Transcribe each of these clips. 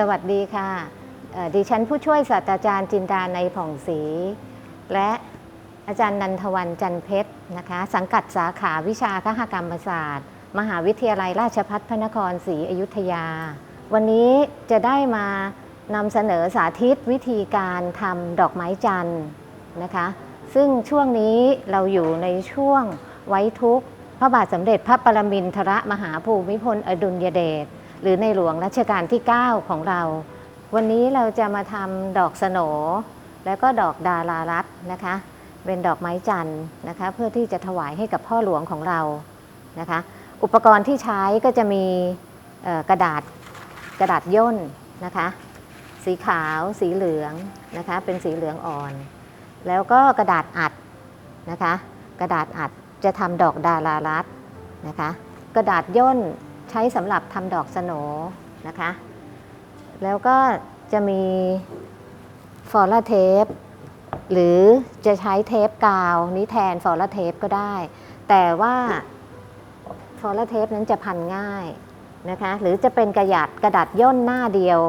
สวัสดีค่ะดิฉันผู้ช่วยศาสตราจารย์จินดาในผ่องศรีและอาจารย์นันทวันจันเพชรนะคะ สังกัดสาขาวิชาคหกรรมศาสตร์ มหาวิทยาลัยราชภัฏพระนครศรีอยุธยา วันนี้จะได้มานำเสนอสาธิตวิธีการทำดอกไม้จันทร์นะคะ ซึ่งช่วงนี้เราอยู่ในช่วงไว้ทุกข์พระบาทสมเด็จพระปรมินทรมหาภูมิพลอดุลยเดช หรือในหลวงรัชกาลที่ 9 ของเรา วันนี้เราจะมาทำดอกสโหนแล้วก็ดอกดารารัตนะคะ เป็นดอกไม้จันทร์นะคะ เพื่อที่จะถวายให้กับพ่อหลวงของเรานะคะ อุปกรณ์ที่ใช้ก็จะมีกระดาษกระดาษย่นนะคะ สีขาวสีเหลืองนะคะ เป็นสีเหลืองอ่อน แล้วก็กระดาษอัดนะคะ กระดาษอัดจะทำดอกดารารัตนะคะ กระดาษย่น ใช้สำหรับทำดอกสโนนะคะ แล้วก็จะมีฟอลลาเทปหรือจะใช้เทปกาวนี้แทนฟอลลาเทปก็ได้ แต่ว่าฟอลลาเทปนั้นจะพันง่ายนะคะ หรือจะเป็นกระดาษกระดาษย่นหน้าเดียว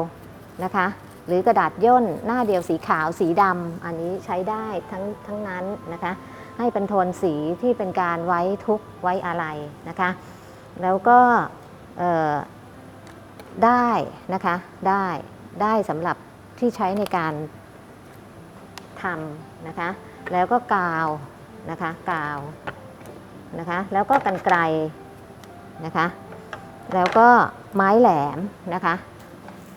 นะคะ หรือกระดาษย่นหน้าเดียวสีขาวสีดำอันนี้ใช้ได้ทั้งทั้งนั้นนะคะ ให้เป็นโทนสีที่เป็นการไว้ทุกไว้อะไรนะคะ แล้วก็ ได้นะคะได้ได้สำหรับที่ใช้ในการทำนะคะ แล้วก็กาวนะคะกาวนะคะ แล้วก็กันไกลนะคะ แล้วก็ไม้แหลมนะคะ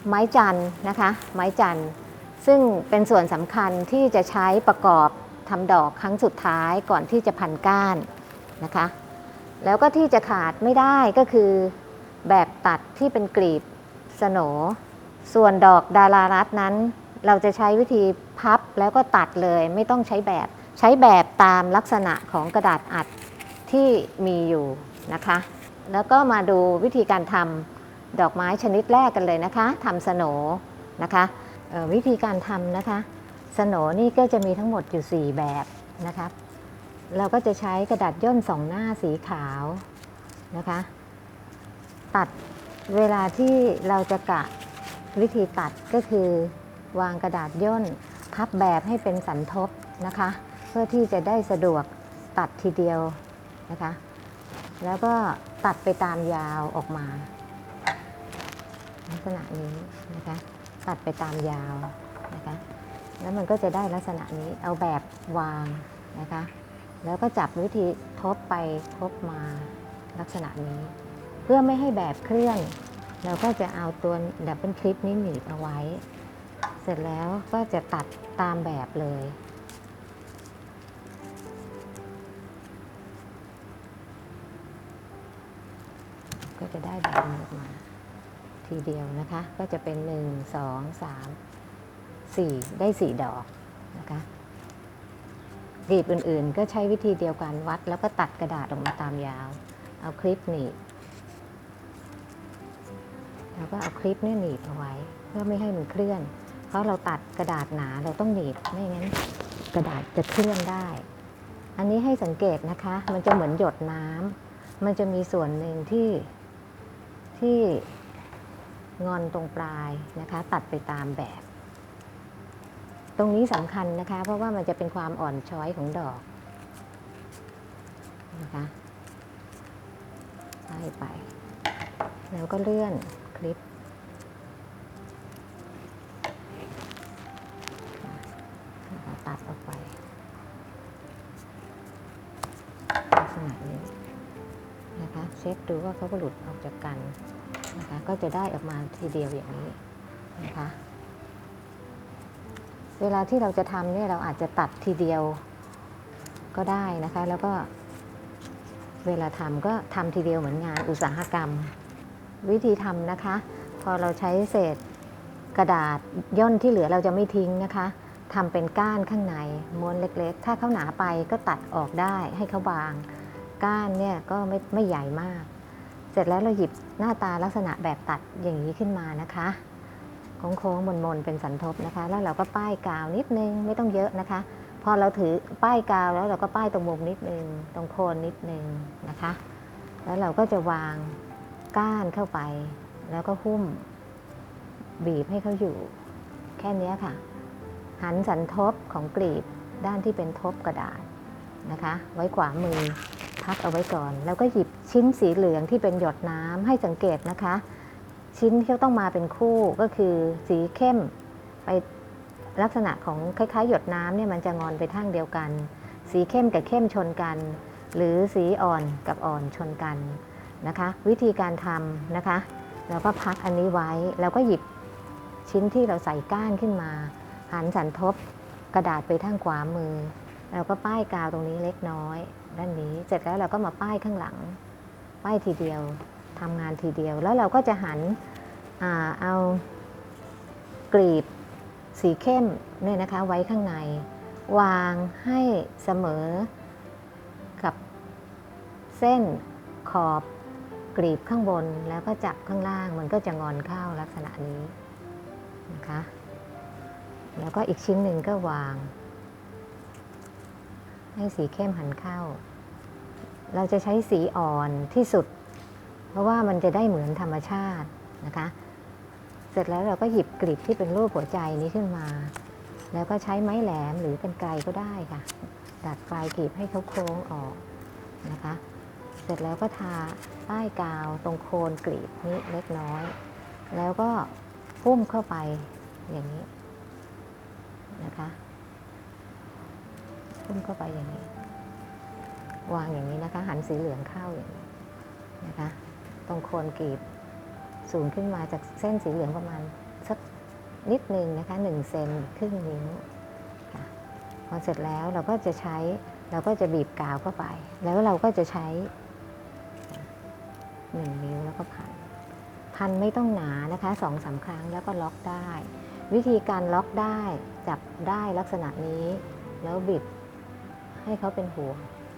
ไม้จันนะคะ ไม้จันซึ่งเป็นส่วนสำคัญที่จะใช้ประกอบทำดอกครั้งสุดท้ายก่อนที่จะพันก้านนะคะ แล้วก็ที่จะขาดไม่ได้ก็คือ แบบตัดที่เป็นกลีบสโหนส่วนดอกดารารัตน์นั้น เราจะใช้วิธีพับแล้วก็ตัดเลยไม่ต้องใช้แบบ ใช้แบบตามลักษณะของกระดาษอัดที่มีอยู่นะคะ แล้วก็มาดูวิธีการทำดอกไม้ชนิดแรกกันเลยนะคะทำสโหนนะคะวิธีการทำนะคะสโหนนี่ก็จะมีทั้งหมดอยู่ 4 แบบนะครับ เราก็จะใช้กระดาษย่นสองหน้าสีขาวนะคะ ตัดเวลาที่เราจะกะวิธีตัดก็คือ วางกระดาษย่น พับแบบให้เป็นสันทบนะคะ เพื่อที่จะได้สะดวกตัดทีเดียวนะคะ แล้วก็ตัดไปตามยาวออกมา ลักษณะนี้นะคะ ตัดไปตามยาวนะคะ แล้วมันก็จะได้ลักษณะนี้เอาแบบวางนะคะ แล้วก็จับวิธีทบไปทบมาลักษณะนี้ พื่อไม่ให้แบบเคลื่อน เราก็จะเอาตัวดับเบิลคลิปนี้หนีบเอาไว้ เสร็จแล้วก็จะตัดตามแบบเลย ก็จะได้แบบนี้ออกมา ทีเดียวนะคะ ก็จะเป็น 1 2 3 4 ได้ 4 ดอกนะคะกลีบอื่นๆ ก็ใช้วิธีเดียวกันวัด แล้วก็ตัดกระดาษออกมาตามยาว เอาคลิปหนีบ แล้วก็เอาคลิปเนี่ยหนีบเอาไว้ เพื่อไม่ให้มันเคลื่อน เพราะเราตัดกระดาษหนาเราต้องหนีบไม่งั้นกระดาษจะเคลื่อนได้ อันนี้ให้สังเกตนะคะ มันจะเหมือนหยดน้ำมันจะมีส่วนหนึ่งที่ที่งอนตรงปลายนะคะ ตัดไปตามแบบ ตรงนี้สำคัญนะคะ เพราะว่ามันจะเป็นความอ่อนช้อยของดอกนะคะไล่ไป แล้วก็เลื่อน ลิปตัดออกไปลักษณะนี้นะคะเช็คดูว่าเขาหลุดออกจากกันนะคะก็จะได้ออกมาทีเดียวอย่างนี้นะคะเวลาที่เราจะทำเนี่ยเราอาจจะตัดทีเดียวก็ได้นะคะ แล้วก็เวลาทำก็ทำทีเดียวเหมือนงานอุตสาหกรรม วิธีทำนะคะ พอเราใช้เศษกระดาษย่นที่เหลือเราจะไม่ทิ้งนะคะทำเป็นก้านข้างในม้วนเล็กๆ ถ้าเขาหนาไปก็ตัดออกได้ให้เขาบาง ก้านเนี่ยก็ไม่ไม่ใหญ่มาก เสร็จแล้วเราหยิบหน้าตาลักษณะแบบตัดอย่างนี้ขึ้นมานะคะโค้งๆมนๆเป็นสันทบนะคะ แล้วเราก็ป้ายกาวนิดนึงไม่ต้องเยอะนะคะ พอเราถือป้ายกาวแล้วเราก็ป้ายตรงมุมนิดนึงตรงโคนนิดนึงนะคะ แล้วเราก็จะวาง ก้านเข้าไป แล้วก็หุ้ม บีบให้เขาอยู่ แค่นี้ค่ะ หันสันทบของกลีบด้านที่เป็นทบกระดาษนะคะ ไว้ขวามือพักเอาไว้ก่อน แล้วก็หยิบชิ้นสีเหลืองที่เป็นหยดน้ำให้สังเกตนะคะ ชิ้นที่ต้องมาเป็นคู่ก็คือสีเข้มไปลักษณะของคล้ายๆ หยดน้ำเนี่ยมันจะงอนไปทางเดียวกัน สีเข้มกับเข้มชนกัน หรือสีอ่อนกับอ่อนชนกัน นะคะ วิธีการทำนะคะ เราก็พักอันนี้ไว้ แล้วก็หยิบชิ้นที่เราใส่ก้านขึ้นมา หันสันทบกระดาษไปทางขวามือ เราก็ป้ายกาวตรงนี้เล็กน้อย ด้านนี้เสร็จแล้วเราก็มาป้ายข้างหลัง ป้ายทีเดียวทำงานทีเดียว แล้วเราก็จะหันอเอากรีบสีเข้มเนี่ยนะคะไว้ข้างใน วางให้เสมอกับเส้นขอบ กรีบข้างบนแล้วก็จับข้างล่างมันก็จะงอนเข้าลักษณะนี้นะคะ แล้วก็อีกชิ้นหนึ่งก็วาง ให้สีเข้มหันเข้า เราจะใช้สีอ่อนที่สุด เพราะว่ามันจะได้เหมือนธรรมชาตินะคะ เสร็จแล้วเราก็หยิบกลีบที่เป็นรูปหัวใจนี้ขึ้นมา แล้วก็ใช้ไม้แหลมหรือเป็นไกลก็ได้ค่ะดัดปลายกลีบให้เขาโค้งออกนะคะ เสร็จแล้วก็ทาป้ายกาวตรงโคนกลีบนี้เล็กน้อย แล้วก็พุ่มเข้าไปอย่างนี้นะคะพุ่มเข้าไปอย่างนี้ วางอย่างนี้นะคะ หันสีเหลืองเข้าอย่างนี้นะคะ ตรงโคนกลีบสูงขึ้นมาจากเส้นสีเหลืองประมาณสักนิดหนึ่งนะคะหนึ่งเซนครึ่งนิ้วพอเสร็จแล้วเราก็จะใช้เราก็จะบีบกาวเข้าไป แล้วเราก็จะใช้ หนึ่งนิ้วแล้วก็พัน พันไม่ต้องหนานะคะสองสามครั้งแล้วก็ล็อกได้ วิธีการล็อกได้จับได้ลักษณะนี้ แล้วบิดให้เขาเป็นห่ว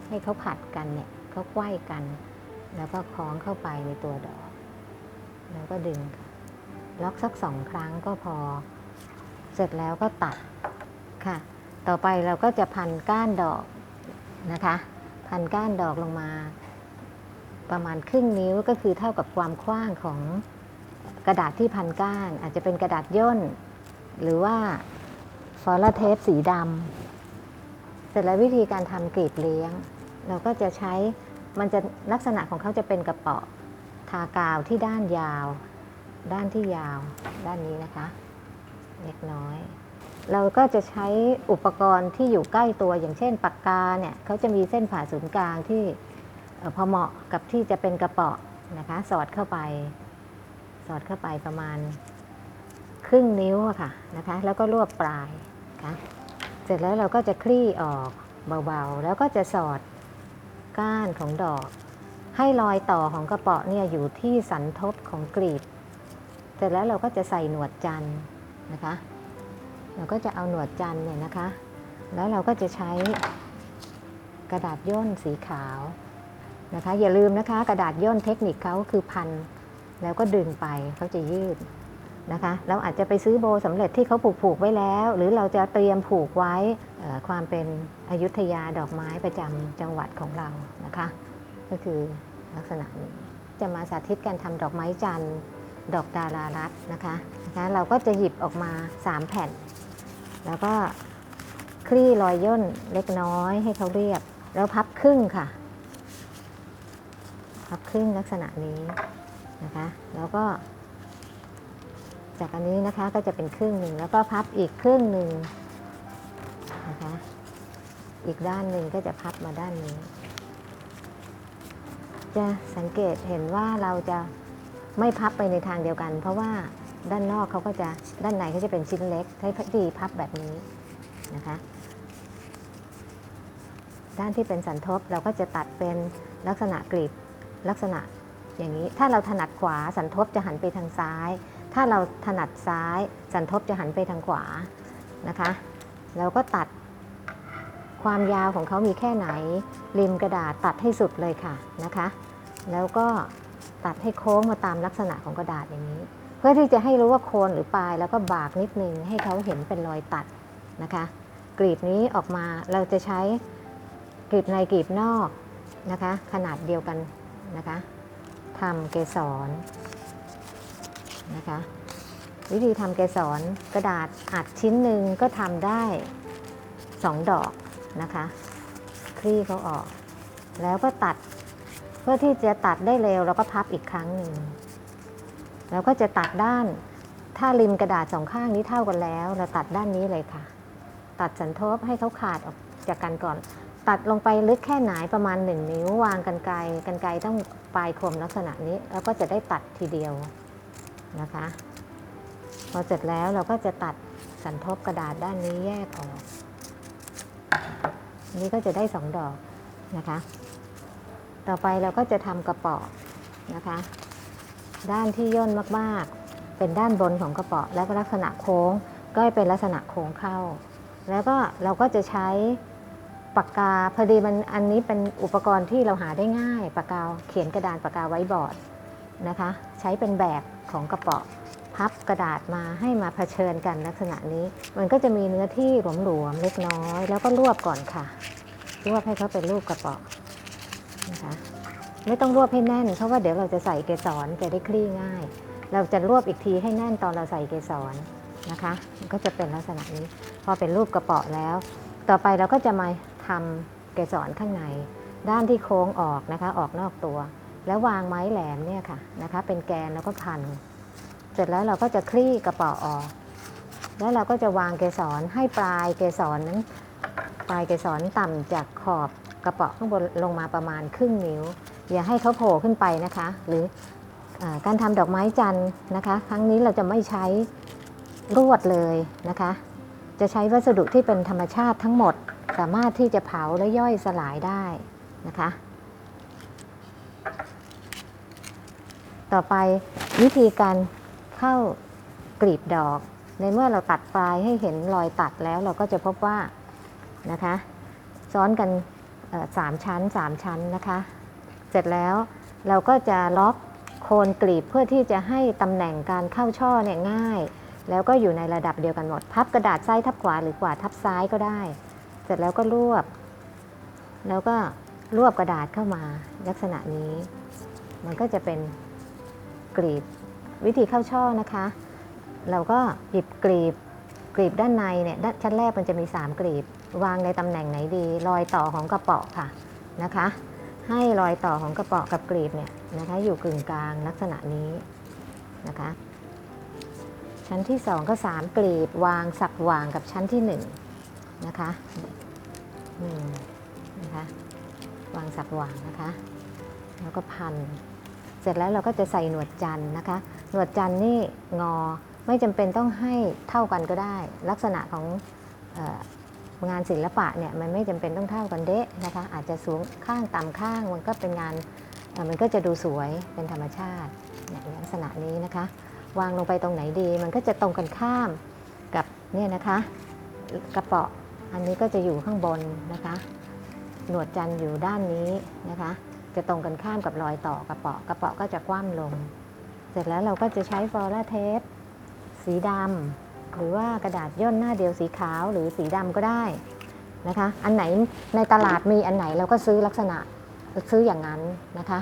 ให้เขาผัดกันเนี่ยเขาไขว้กัน แล้วก็คล้องเข้าไปในตัวดอก แล้วก็ดึงค่ะล็อกสักสองครั้งก็พอ เสร็จแล้วก็ตัดค่ะ ต่อไปเราก็จะพันก้านดอกนะคะ พันก้านดอกลงมา ประมาณครึ่งนิ้วก็คือเท่ากับความกว้างของกระดาษที่พันก้าน อาจจะเป็นกระดาษย่น หรือว่าฟอลเทปสีดำเสร็จแล้ววิธีการทำกรีบเลี้ยง เราก็จะใช้มันจะลักษณะของเขาจะเป็นกระเป๋อทากาวที่ด้านยาว ด้านที่ยาว ด้านนี้นะคะ เล็กน้อย เราก็จะใช้อุปกรณ์ที่อยู่ใกล้ตัวอย่างเช่นปากกาเนี่ยเขาจะมีเส้นผ่าศูนย์กลางที่ พอเหมาะกับที่จะเป็นกระเป๋อนะคะ สอดเข้าไป สอดเข้าไปประมาณครึ่งนิ้วอะค่ะนะคะ แล้วก็รวบปลายนะคะเสร็จแล้วเราก็จะคลี่ออกเบาๆ แล้วก็จะสอดก้านของดอก ให้รอยต่อของกระเป๋อเนี่ยอยู่ที่สันทบของกลีบ เสร็จแล้วเราก็จะใส่หนวดจันนะคะ เราก็จะเอาหนวดจันเนี่ยนะคะ แล้วเราก็จะใช้กระดาษย่นสีขาว นะคะอย่าลืมนะคะกระดาษย่นเทคนิคเขาคือพันแล้วก็ดึงไปเขาจะยืดนะคะเราอาจจะไปซื้อโบสำเร็จที่เขาผูกผูกไว้แล้ว หรือเราจะเตรียมผูกไว้ความเป็นอยุธยาดอกไม้ประจำจังหวัดของเรานะคะ ก็คือลักษณะนี้จะมาสาธิตการทำดอกไม้จันทร์ดอกดารารัตน์นะคะนะคะเราก็จะหยิบออกมา 3 แผ่น แล้วก็คลี่รอยย่นเล็กน้อยให้เขาเรียบ แล้วพับครึ่งค่ะ พับครึ่งลักษณะนี้นะคะ แล้วก็ จากอันนี้นะคะก็จะเป็นครึ่งหนึ่งแล้วก็พับอีกครึ่งหนึ่งนะคะ อีกด้านหนึ่งก็จะพับมาด้านนี้ จะสังเกตเห็นว่าเราจะไม่พับไปในทางเดียวกัน เพราะว่าด้านนอกเขาก็จะด้านในเขาจะเป็นชิ้นเล็กใช้พอดีพับแบบนี้นะคะ ด้านที่เป็นสันทบเราก็จะตัดเป็นลักษณะกรีบ ลักษณะอย่างนี้ ถ้าเราถนัดขวาสันทบจะหันไปทางซ้าย ถ้าเราถนัดซ้าย สันทบจะหันไปทางขวานะคะ เราก็ตัดความยาวของเขามีแค่ไหน ริมกระดาษตัดให้สุดเลยค่ะนะคะ แล้วก็ตัดให้โค้งมาตามลักษณะของกระดาษอย่างนี้ เพื่อที่จะให้รู้ว่าโคนหรือปลายแล้วก็บากนิดนึงให้เขาเห็นเป็นรอยตัดนะคะ กรีบนี้ออกมาเราจะใช้กรีบในกรีบนอกนะคะ ขนาดเดียวกัน นะคะทำเกสรนะคะวิธีทำเกสรกระดาษอัดชิ้นหนึ่งก็ทำได้สองดอกนะคะคลี่เขาออก แล้วก็ตัดเพื่อที่จะตัดได้เร็วเราก็พับอีกครั้งหนึ่งแล้วก็จะตัดด้านถ้าริมกระดาษสองข้างนี้เท่ากันแล้ว เราตัดด้านนี้เลยค่ะ ตัดสันทบให้เขาขาดออกจากกันก่อน ตัดลงไปลึกแค่ไหนประมาณ 1 นิ้ววางกันไกลกันไกลต้องปลายคมลักษณะนี้ แล้วก็จะได้ตัดทีเดียวนะคะ พอเสร็จแล้วเราก็จะตัดสันทบกระดาษด้านนี้แยกออกนนี้ก็จะได้สองดอกนะคะ ต่อไปเราก็จะทำกระป๋อนะคะ ด้านที่ย่นมากๆ เป็นด้านบนของกระป๋อแล้วก็ลักษณะโค้งก็เป็นลักษณะโค้งเข้า แล้วก็เราก็จะใช้ ปากกาพอดีมันอันนี้เป็นอุปกรณ์ที่เราหาได้ง่ายปากกาเขียนกระดานปากกาไว้บอร์ดนะคะ ใช้เป็นแบบของกระป๋อพับกระดาษมาให้มาเผชิญกันลักษณะนี้ มันก็จะมีเนื้อที่หลวมๆเล็กน้อย แล้วก็รวบก่อนค่ะ รวบให้เขาเป็นรูปกระป๋อนะคะไม่ต้องรวบให้แน่นเพราะว่าเดี๋ยวเราจะใส่เกสรจะได้คลี่ง่าย เราจะรวบอีกทีให้แน่นตอนเราใส่เกสรนะคะ มันก็จะเป็นลักษณะนี้ พอเป็นรูปกระป๋อแล้ว ต่อไปเราก็จะมา ทำเกสรข้างใน ด้านที่โค้งออกนะคะออกนอกตัว แล้ววางไม้แหลมเนี่ยค่ะนะคะ เป็นแกนแล้วก็พัน เสร็จแล้วเราก็จะคลี่กระเป๋อออก แล้วเราก็จะวางเกสรให้ปลายเกสรนั้นปลายเกสรต่ำจากขอบกระเป๋อข้างบนลงมาประมาณครึ่งนิ้ว อย่าให้เขาโผล่ขึ้นไปนะคะ หรืออการทำดอกไม้จันทร์นะคะ ครั้งนี้เราจะไม่ใช้รวดเลยนะคะ จะใช้วัสดุที่เป็นธรรมชาติทั้งหมด สามารถที่จะเผาและย่อยสลายได้นะคะ ต่อไปวิธีการเข้ากลีบดอก ในเมื่อเราตัดปลายให้เห็นรอยตัดแล้วเราก็จะพบว่านะคะ ซ้อนกันสามชั้นสามชั้นนะคะ เสร็จแล้วเราก็จะล็อกโคนกลีบเพื่อที่จะให้ตำแหน่งการเข้าช่อเนี่ยง่าย แล้วก็อยู่ในระดับเดียวกันหมด พับกระดาษซ้ายทับขวาหรือขวาทับซ้ายก็ได้ เสร็จแล้วก็รวบ แล้วก็รวบกระดาษเข้ามาลักษณะนี้ มันก็จะเป็นกลีบวิธีเข้าช่อนะคะ เราก็หยิบกลีบกลีบด้านในเนี่ยด้านชั้นแรกมันจะมี 3กลีบ วางในตำแหน่งไหนดี รอยต่อของกระเป๋อค่ะนะคะ ให้รอยต่อของกระเป๋อกับกลีบเนี่ยนะคะอยู่กึ่งกลางลักษณะนี้นะคะชั้นที่ 2 ก็ 3 กลีบวางสักวางกับชั้นที่ 1 นะคะอืมนะคะวางสักวางนะคะ แล้วก็พัน เสร็จแล้วเราก็จะใส่หนวดจันนะคะ หนวดจันนี่งอไม่จำเป็นต้องให้เท่ากันก็ได้ ลักษณะของอองานศิลปะเนี่ยมันไม่จำเป็นต้องเท่ากันเดะนะคะ อาจจะสูงข้างต่ำข้างมันก็เป็นงานเอ่มันก็จะดูสวยเป็นธรรมชาติเนี่ยลักษณะนี้นะคะ วางลงไปตรงไหนดี มันก็จะตรงกันข้ามกับเนี่ยนะคะกระเป๋อ อันนี้ก็จะอยู่ข้างบนนะคะ หนวดจันทร์อยู่ด้านนี้นะคะ จะตรงกันข้ามกับรอยต่อกระเป๋อกระเป๋อก็จะคว่ำลง เสร็จแล้วเราก็จะใช้ฟลอราเทปสีดำหรือว่ากระดาษย่นหน้าเดียวสีขาวหรือสีดำก็ได้นะคะ อันไหนในตลาดมีอันไหนเราก็ซื้อลักษณะซื้ออย่างนั้นนะคะ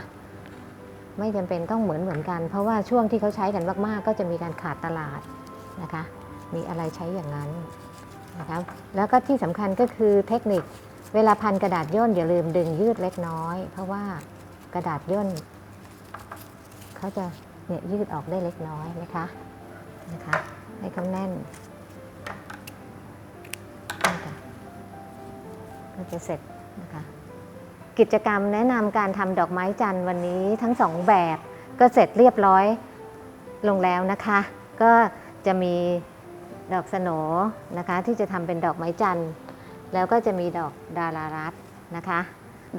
ไม่จำเป็นต้องเหมือนเหมือนกัน เพราะว่าช่วงที่เขาใช้กันมาก ๆ ก็จะมีการขาดตลาดนะคะ มีอะไรใช้อย่างนั้น นะคะแล้วก็ที่สำคัญก็คือเทคนิคเวลาพันกระดาษย่นอย่าลืมดึงยืดเล็กน้อย เพราะว่ากระดาษย่นเขาจะเนี่ยยืดออกได้เล็กน้อยนะคะนะคะให้เขาแน่นก็จะเสร็จนะคะกิจกรรมแนะนำการทำดอกไม้จันทร์วันนี้ทั้งสองแบบก็เสร็จเรียบร้อยลงแล้วนะคะ ก็จะมี ดอกสโหนนะคะที่จะทำเป็นดอกไม้จันทร์ แล้วก็จะมีดอกดารารัตน์นะคะ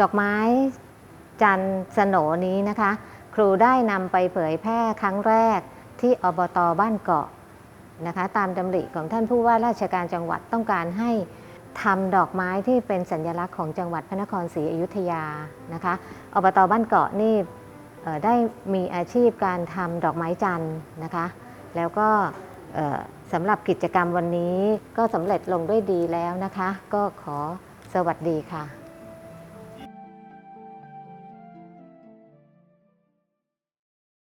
ดอกไม้จันทร์สโหนนี้นะคะ ครูได้นำไปเผยแพร่ครั้งแรกที่อบตบ้านเกาะนะคะตามดำริของท่านผู้ว่าราชการจังหวัดต้องการให้ทำดอกไม้ที่เป็นสัญลักษณ์ของจังหวัดพระนครศรีอยุธยานะคะอบตบ้านเกาะนี่ได้มีอาชีพการทำดอกไม้จันทร์นะคะ แล้วก็ สำหรับกิจกรรมวันนี้ก็สำเร็จลงด้วยดีแล้วนะคะ ก็ขอสวัสดีค่ะ